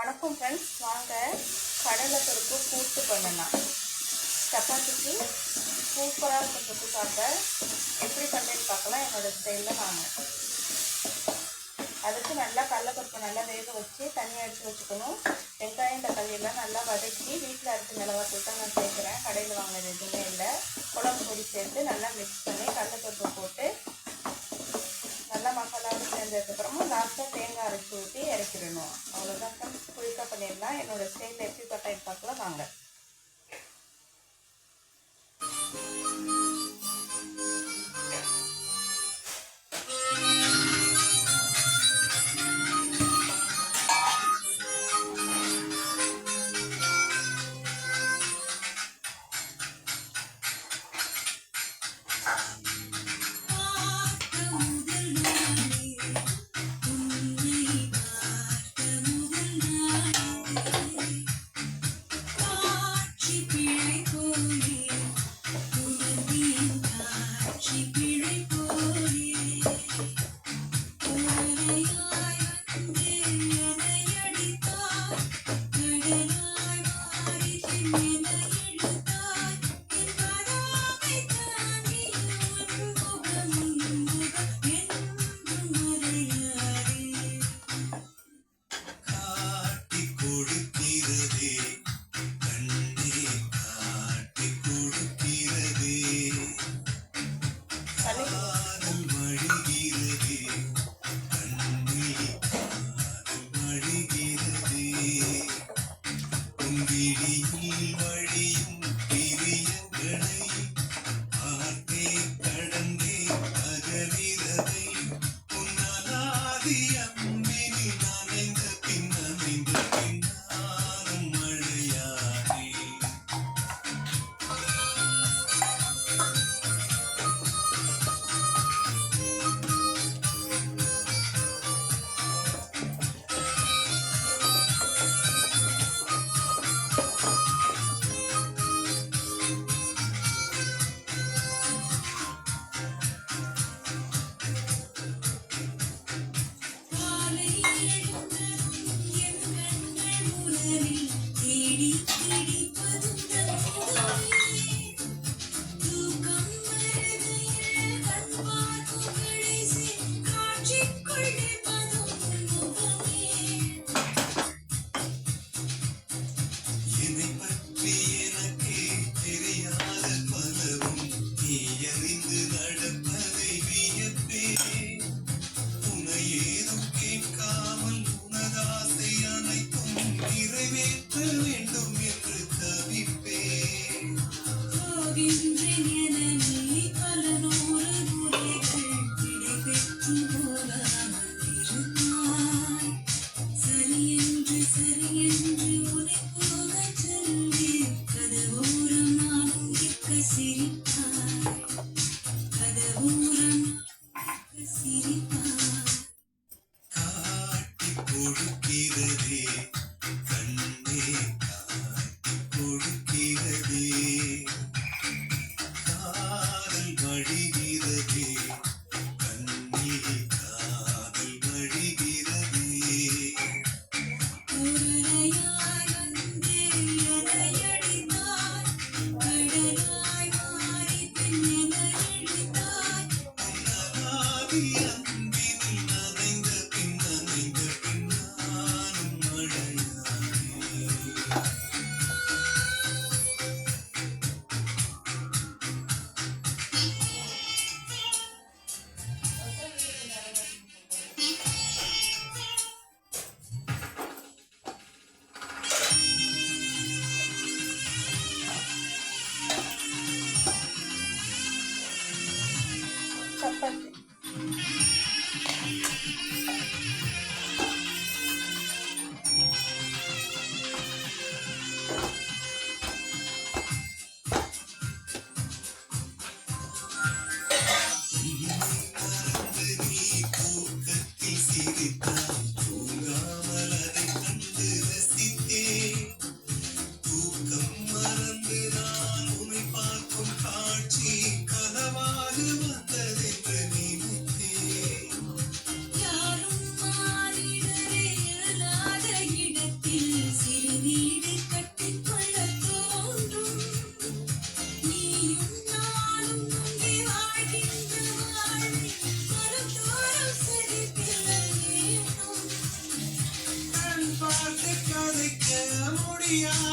வணக்கம் ஃப்ரெண்ட்ஸ் வாங்க கடலை பருப்பு கூட்டு பண்ணலாம். சப்பாத்திக்கு சூப்பராக இருக்கும் தொட்டு சாப்பிட எப்படி பண்ணுறேன்னு பார்க்கலாம். என்னோடய ஸ்டைலில் வாங்க. அதுக்கு நல்லா கடலைப்பருப்பு நல்லா வேக வச்சு தண்ணியை எடுத்து வச்சுக்கணும். வெங்காயம் தக்காளியெல்லாம் நல்லா வதக்கி வீட்டில் அரைச்சி மிளகாத்தூள் தான் நான் சேர்க்குறேன். கடையில் வாங்கினது எதுவுமே இல்லை. குழம்பு பொடி சேர்த்து நல்லா மிக்ஸ் பண்ணி கடலைப்பருப்பு போட்டு மசாலாவும் லாஸ்ட்டாக தேங்காய் அரைச்சி ஊற்றி இறக்கிடணும். அவ்வளோதான் ஃப்ரெண்ட்ஸ் குயிக்காக பண்ணிடலாம். என்னோடய ஸ்டைலில் எப்படி பட்டாயம் பார்க்கலாம் வாங்க. நீ நடக்கும். கொடுக்கிறதே கண்ணே காட்டி கொடுக்கிறதே காதல் வழிகிறதே கண்ணே காதல் வழிகிறதே உன்னலாதி Yeah.